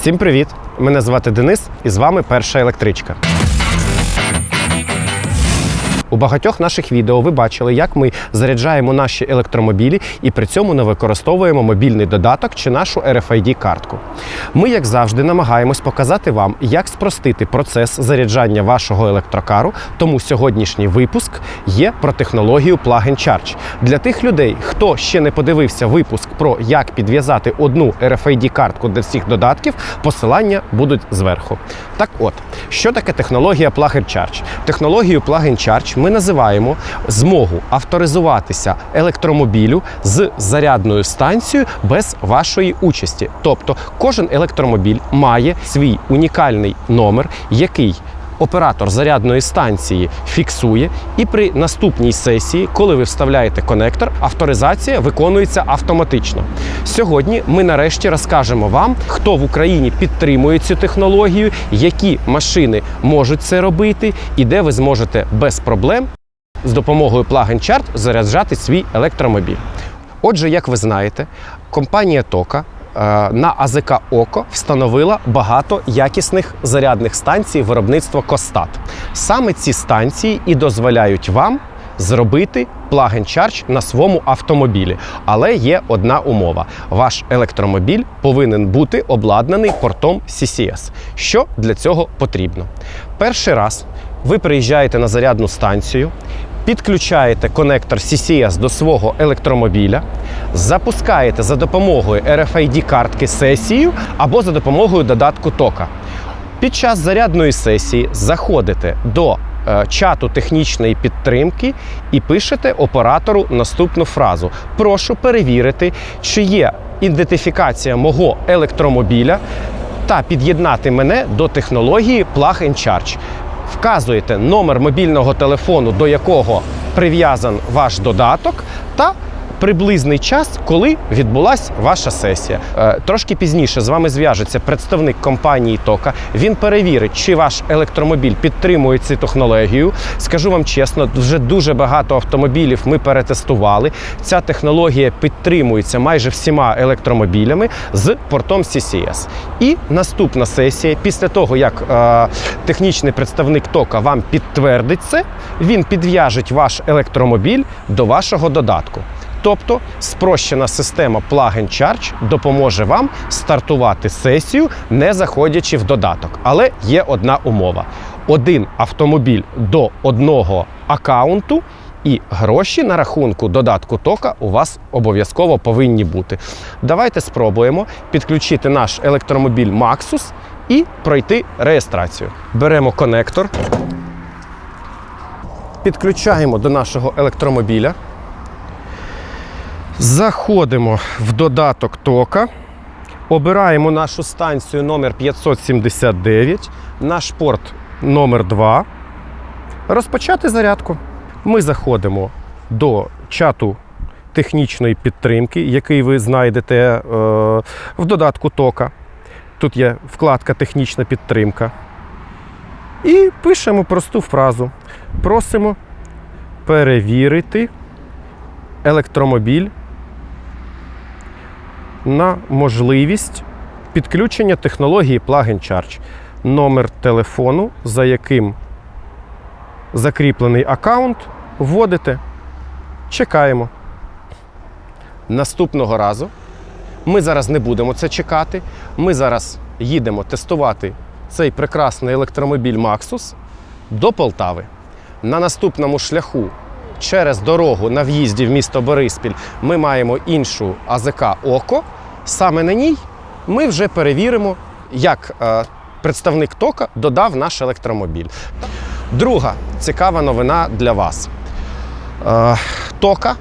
Всім привіт! Мене звати Денис і з вами перша електричка. У багатьох наших відео ви бачили, як ми заряджаємо наші електромобілі і при цьому не використовуємо мобільний додаток чи нашу RFID-картку. Ми, як завжди, намагаємось показати вам, як спростити процес заряджання вашого електрокару. Тому сьогоднішній випуск є про технологію Plug and Charge. Для тих людей, хто ще не подивився випуск про як підв'язати одну RFID-картку для всіх додатків, посилання будуть зверху. Так от, що таке технологія Plug and Charge? Технологію Plug and Charge ми називаємо змогу авторизуватися електромобілю з зарядною станцією без вашої участі. Тобто кожен електромобіль має свій унікальний номер, який Оператор зарядної станції фіксує, і при наступній сесії, коли ви вставляєте конектор, авторизація виконується автоматично. Сьогодні ми нарешті розкажемо вам, хто в Україні підтримує цю технологію, які машини можуть це робити, і де ви зможете без проблем з допомогою Plug and Charge заряджати свій електромобіль. Отже, як ви знаєте, компанія Тока на АЗК Око встановила багато якісних зарядних станцій виробництва Костат. Саме ці станції і дозволяють вам зробити and Charge на своєму автомобілі. Але є одна умова: ваш електромобіль повинен бути обладнаний портом CCS. Що для цього потрібно? Перший раз ви приїжджаєте на зарядну станцію. Підключаєте конектор CCS до свого електромобіля, запускаєте за допомогою RFID-картки сесію або за допомогою додатку тока. Під час зарядної сесії заходите до е, чату технічної підтримки і пишете оператору наступну фразу: Прошу перевірити, чи є ідентифікація мого електромобіля та під'єднати мене до технології Plug and Charge. Вказуєте номер мобільного телефону, до якого прив'язан ваш додаток, та приблизний час, коли відбулася ваша сесія. Е, Трошки пізніше з вами зв'яжеться представник компанії Тока. Він перевірить, чи ваш електромобіль підтримує цю технологію. Скажу вам чесно, вже дуже багато автомобілів ми перетестували. Ця технологія підтримується майже всіма електромобілями з портом CCS. І наступна сесія, після того як е, технічний представник Тока вам підтвердить це, він підв'яже ваш електромобіль до вашого додатку. Тобто спрощена система Plug and Charge допоможе вам стартувати сесію, не заходячи в додаток. Але є одна умова: один автомобіль до одного аккаунту. І гроші на рахунку додатку тока у вас обов'язково повинні бути. Давайте спробуємо підключити наш електромобіль Maxus і пройти реєстрацію. Беремо конектор, підключаємо до нашого електромобіля. Заходимо в додаток тока, обираємо нашу станцію номер 579, наш порт номер 2 Розпочати зарядку. Ми заходимо до чату технічної підтримки, який ви знайдете е, в додатку тока. Тут є вкладка Технічна підтримка. І пишемо просту фразу. Просимо перевірити електромобіль на можливість підключення технології Plug and Charge. Номер телефону, за яким закріплений аккаунт, вводите. Чекаємо. Наступного разу ми зараз не будемо це чекати. Ми зараз їдемо тестувати цей прекрасний електромобіль Maxus до Полтави. На наступному шляху через дорогу на в'їзді в місто Бориспіль ми маємо іншу АЗК Око. Саме на ній ми вже перевіримо, як е, представник тока додав наш електромобіль. Друга цікава новина для вас. Е, тока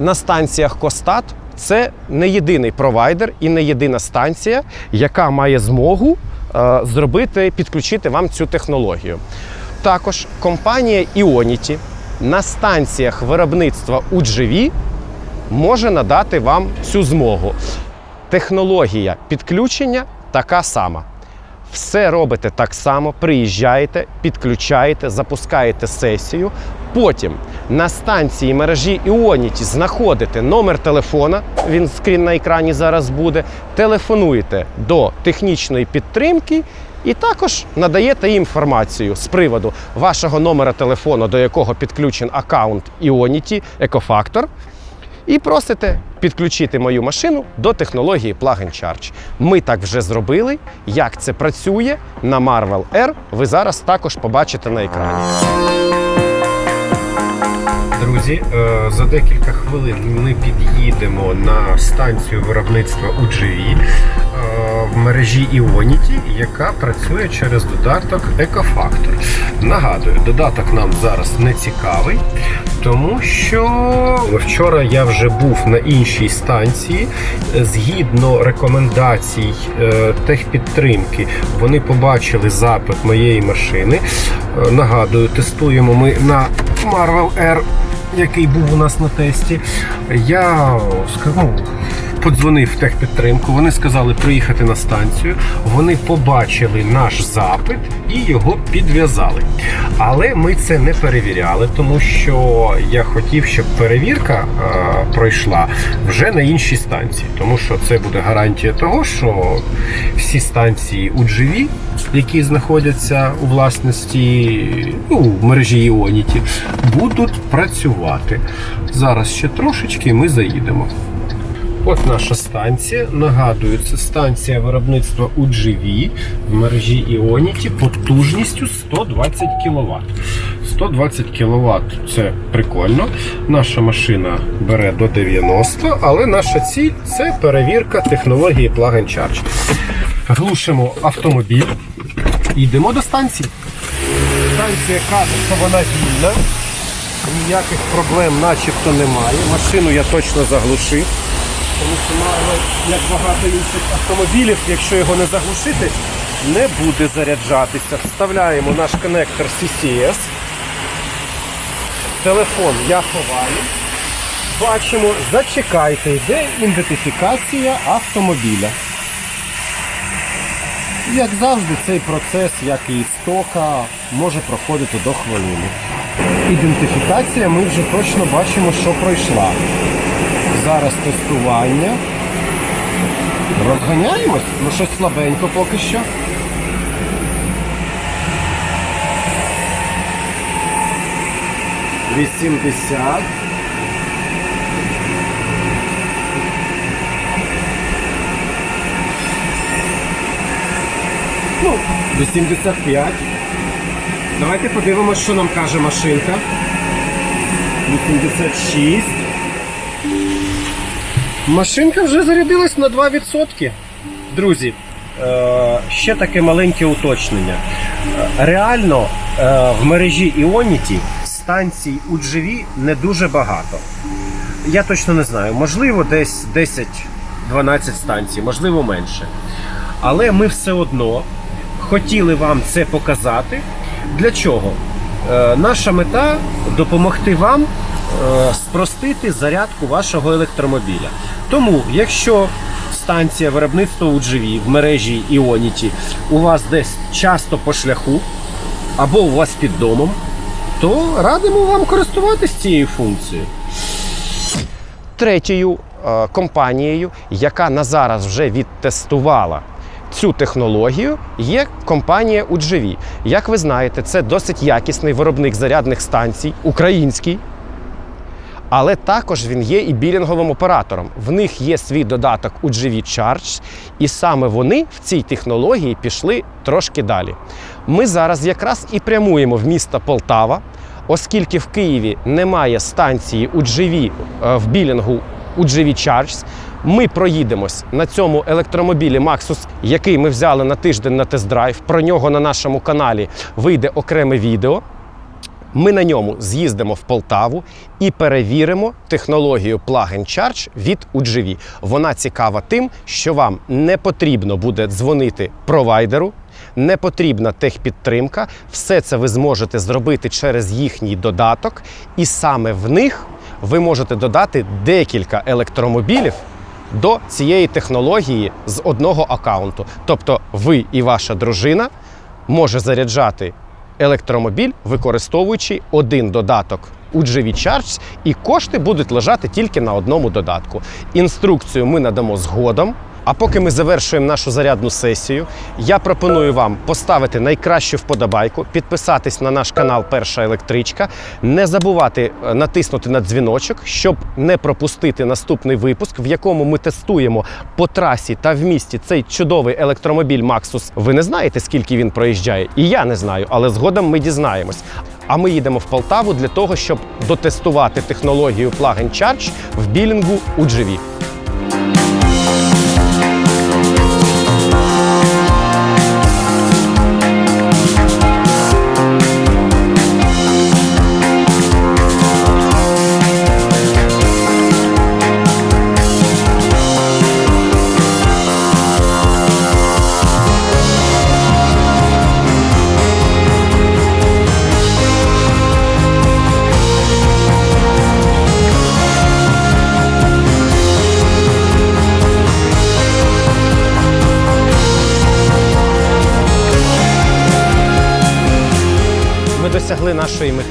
на станціях Костат це не єдиний провайдер і не єдина станція, яка має змогу е, зробити, підключити вам цю технологію. Також компанія Ionity на станціях виробництва UGV може надати вам цю змогу. Технологія підключення така сама. Все робите так само, приїжджаєте, підключаєте, запускаєте сесію. Потім на станції мережі Ionity знаходите номер телефона, він скрін на екрані зараз буде. Телефонуєте до технічної підтримки і також надаєте інформацію з приводу вашого номера телефону, до якого підключен аккаунт Ionity Ecofactor, і просите підключити мою машину до технології Plug and Charge. Ми так вже зробили. Як це працює на Marvel R, ви зараз також побачите на екрані. Друзі, е, за декілька хвилин ми під'їдемо на станцію виробництва UGV в мережі Ionity, яка працює через додаток Ecofactor. Нагадую, додаток нам зараз не цікавий, тому що вчора я вже був на іншій станції. Згідно рекомендацій е, техпідтримки, вони побачили запит моєї машини. Е, Нагадую, тестуємо ми на Marvel R який був у нас на тесті. Я сказав, подзвонив в техпідтримку. Вони сказали приїхати на станцію. Вони побачили наш запит і його підв'язали. Але ми це не перевіряли, тому що я хотів, щоб перевірка е, пройшла вже на іншій станції, тому що це буде гарантія того, що всі станції UGV, які знаходяться у власності ну, в мережі Ionity, будуть працювати. Зараз ще трошечки ми заїдемо. От наша станція. Нагадую, це станція виробництва UGV в мережі Ionity потужністю 120 кВт. 120 кВт це прикольно. Наша машина бере до 90, але наша ціль це перевірка технології Plug and Charge. Глушимо автомобіль. Йдемо до станції. Станція каже, що вона вільна. Ніяких проблем начебто немає. Машину я точно заглушив. Тому що мало, як багато інших автомобілів, якщо його не заглушити, не буде заряджатися. Вставляємо наш коннектор CCS. Телефон я ховаю. Бачимо, зачекайте, йде ідентифікація автомобіля. Як завжди, цей процес, як і стока, може проходити до хвилини. Ідентифікація ми вже точно бачимо, що пройшла. Зараз тестування. Розганяємось, ну щось слабенько поки що. Вісімдесят. Ну, 85. Давайте подивимося, що нам каже машинка. 86. Машинка вже зарядилась на 2%. Друзі, е, ще таке маленьке уточнення. Е, Реально е, в мережі Ionity станцій UGV не дуже багато. Я точно не знаю, можливо, десь 10-12 станцій, можливо менше. Але ми все одно хотіли вам це показати. Для чого? Наша мета допомогти вам спростити зарядку вашого електромобіля. Тому, якщо станція виробництва UGV в мережі Ionity у вас десь часто по шляху або у вас під домом, то радимо вам користуватися цією функцією. Третьою е, компанією, яка на зараз вже відтестувала цю технологію, є компанія UGV. Як ви знаєте, це досить якісний виробник зарядних станцій, український. Але також він є і білінговим оператором. В них є свій додаток UGV Charge, і саме вони в цій технології пішли трошки далі. Ми зараз якраз і прямуємо в місто Полтава, оскільки в Києві немає станції UGV е, в білінгу UGV Charge. Ми проїдемось на цьому електромобілі Maxus, який ми взяли на тиждень на тест-драйв. Про нього на нашому каналі вийде окреме відео. Ми на ньому з'їздимо в Полтаву і перевіримо технологію Plug and Charge від UGV. Вона цікава тим, що вам не потрібно буде дзвонити провайдеру, не потрібна техпідтримка. Все це ви зможете зробити через їхній додаток, і саме в них ви можете додати декілька електромобілів до цієї технології з одного аккаунту. Тобто ви і ваша дружина може заряджати електромобіль, використовуючи один додаток у GV Charge, і кошти будуть лежати тільки на одному додатку. Інструкцію ми надамо згодом. А поки ми завершуємо нашу зарядну сесію, я пропоную вам поставити найкращу вподобайку, підписатись на наш канал Перша електричка, не забувати е, натиснути на дзвіночок, щоб не пропустити наступний випуск, в якому ми тестуємо по трасі та в місті цей чудовий електромобіль Maxus. Ви не знаєте, скільки він проїжджає, і я не знаю, але згодом ми дізнаємось. А ми їдемо в Полтаву для того, щоб дотестувати технологію Plug and Charge в білінгу у GV.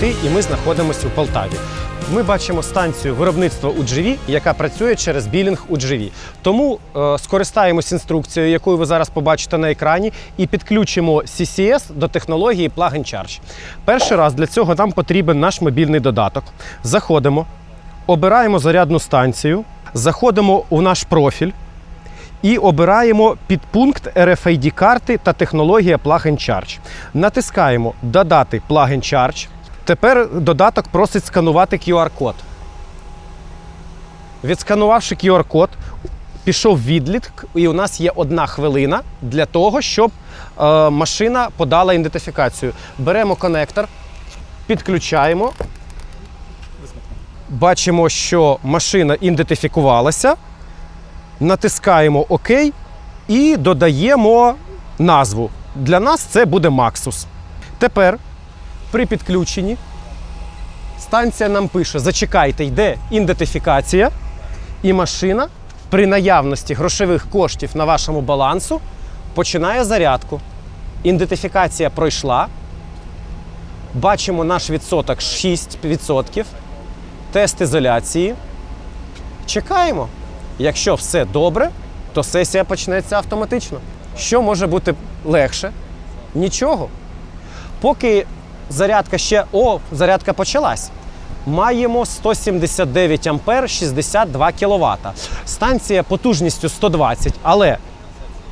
Нашої і ми знаходимося у Полтаві. Ми бачимо станцію виробництва UGV, яка працює через білінг UGV. Тому е, скористаємось інструкцією, яку ви зараз побачите на екрані, і підключимо CCS до технології Plug and Charge. Перший раз для цього нам потрібен наш мобільний додаток. Заходимо, обираємо зарядну станцію, заходимо у наш профіль і обираємо підпункт RFID карти та технологія Plug and Charge. Натискаємо Додати Plug and Charge. Тепер додаток просить сканувати QR-код. Відсканувавши QR-код, пішов відлік, і у нас є одна хвилина для того, щоб е, машина подала ідентифікацію. Беремо конектор, підключаємо. Бачимо, що машина ідентифікувалася натискаємо ОК і додаємо назву. Для нас це буде Maxus. Тепер при підключенні станція нам пише: зачекайте, йде ідентифікація, і машина при наявності грошових коштів на вашому балансу починає зарядку. Ідентифікація пройшла. Бачимо наш відсоток 6%. Тест ізоляції. Чекаємо. Якщо все добре, то сесія почнеться автоматично. Що може бути легше? Нічого. Поки зарядка ще. О, зарядка почалась. Маємо 179 ампер 62 кВт. Станція потужністю 120, але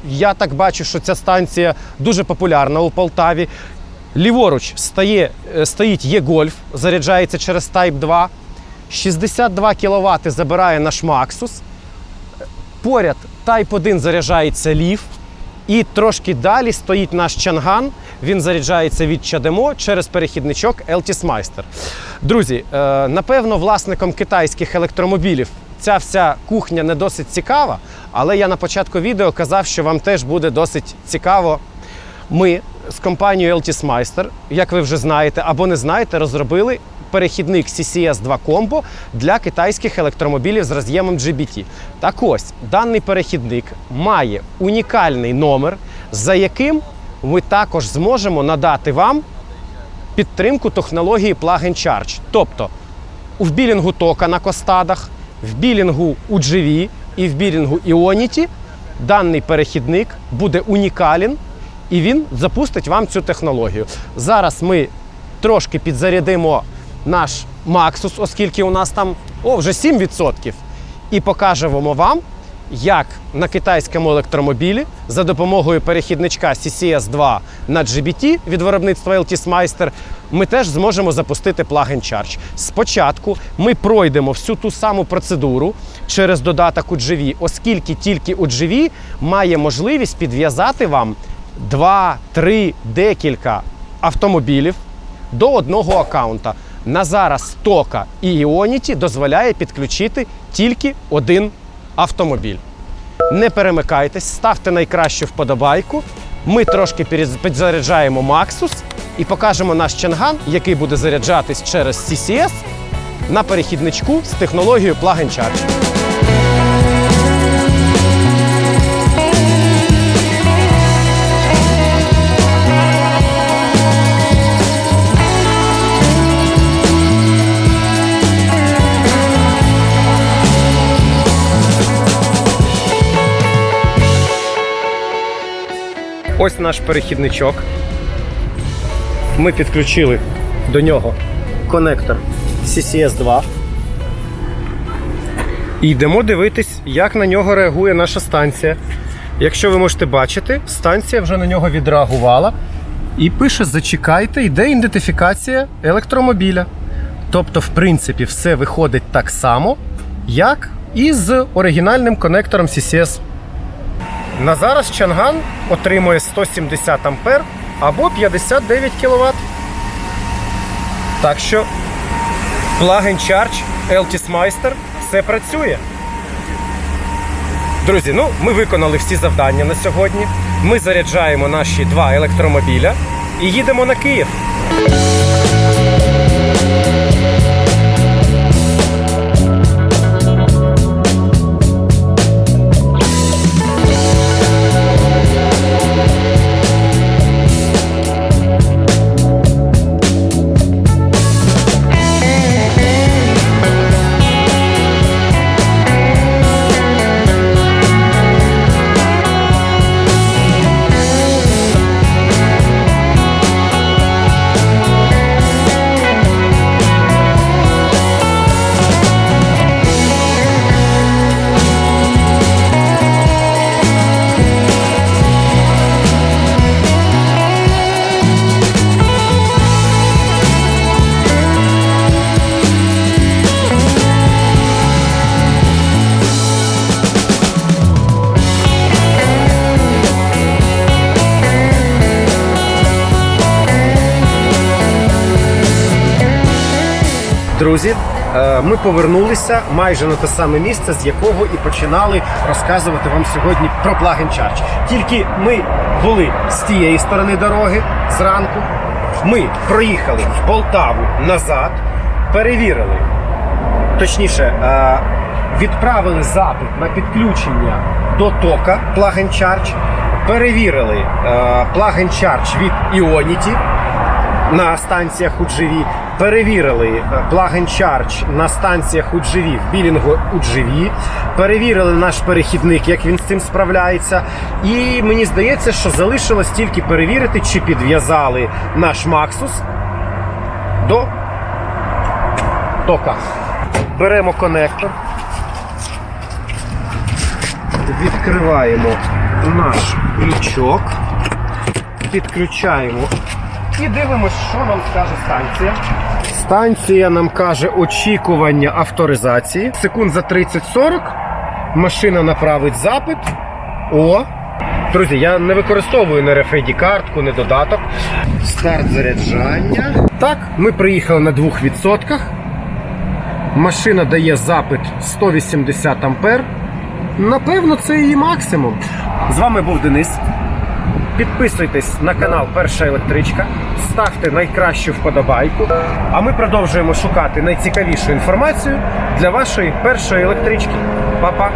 я так бачу, що ця станція дуже популярна у Полтаві. Ліворуч стає, е, стоїть Є-Гольф, заряджається через Type 2. 62 кВт забирає наш Maxus. Поряд Type 1 заряджається лів. І трошки далі стоїть наш чанган. Він заряджається від Чадемо через перехідничок Altis Meister. Друзі, е, напевно, власникам китайських електромобілів ця вся кухня не досить цікава, але я на початку відео казав, що вам теж буде досить цікаво. Ми з компанією Altis Meister, як ви вже знаєте або не знаєте, розробили перехідник CCS 2 Combo для китайських електромобілів з роз'ємом GBT. Так ось, даний перехідник має унікальний номер, за яким ми також зможемо надати вам підтримку технології Plug and Charge. Тобто в білінгу тока на костадах, в білінгу UGV і в білінгу Ionity даний перехідник буде унікален і він запустить вам цю технологію. Зараз ми трошки підзарядимо наш Maxus, оскільки у нас там о, вже 7%, і покажемо вам, як на китайському електромобілі за допомогою перехідничка CCS 2 на GBT від виробництва Altis Meister ми теж зможемо запустити Plug and Charge. Спочатку ми пройдемо всю ту саму процедуру через додаток UGV, оскільки тільки UGV має можливість підв'язати вам 2, 3, декілька автомобілів до одного аккаунта. На зараз Тока і Ionity дозволяє підключити тільки один автомобіль. Не перемикайтесь, ставте найкращу вподобайку. Ми трошки підзаряджаємо Maxus і покажемо наш чанган, який буде заряджатись через CCS на перехідничку з технологією Plug and Charge. Ось наш перехідничок. Ми підключили до нього конектор CCS 2. І йдемо дивитись, як на нього реагує наша станція. Якщо ви можете бачити, станція вже на нього відреагувала і пише: зачекайте, йде ідентифікація електромобіля. Тобто, в принципі, все виходить так само, як і з оригінальним конектором CCS. На зараз Чанган отримує 170 ампер або 59 кВт. Так що Plug-in Charge Altis Meister все працює. Друзі, ну ми виконали всі завдання на сьогодні. Ми заряджаємо наші два електромобіля і їдемо на Київ. Друзі, е, ми повернулися майже на те саме місце, з якого і починали розказувати вам сьогодні про Plug-in Тільки ми були з тієї сторони дороги зранку. Ми проїхали в Полтаву назад, перевірили, точніше, е, відправили запит на підключення до тока Plug-in перевірили е, Plug-in від Ionity на станціях UGV, перевірили Charge на станціях UGV в білінгу UGV, перевірили наш перехідник, як він з цим справляється. І мені здається, що залишилось тільки перевірити, чи підв'язали наш Maxus до тока. Беремо конектор, відкриваємо наш ключок, підключаємо і дивимося, що нам скаже станція. Станція нам каже очікування авторизації. Секунд за 30-40 машина направить запит. О! Друзі, я не використовую не RFID картку, не додаток. Старт заряджання. Так, ми приїхали на 2%. Машина дає запит 180 ампер. Напевно, це її максимум. З вами був Денис. Підписуйтесь на канал Перша електричка, ставте найкращу вподобайку. А ми продовжуємо шукати найцікавішу інформацію для вашої першої електрички. Па-па!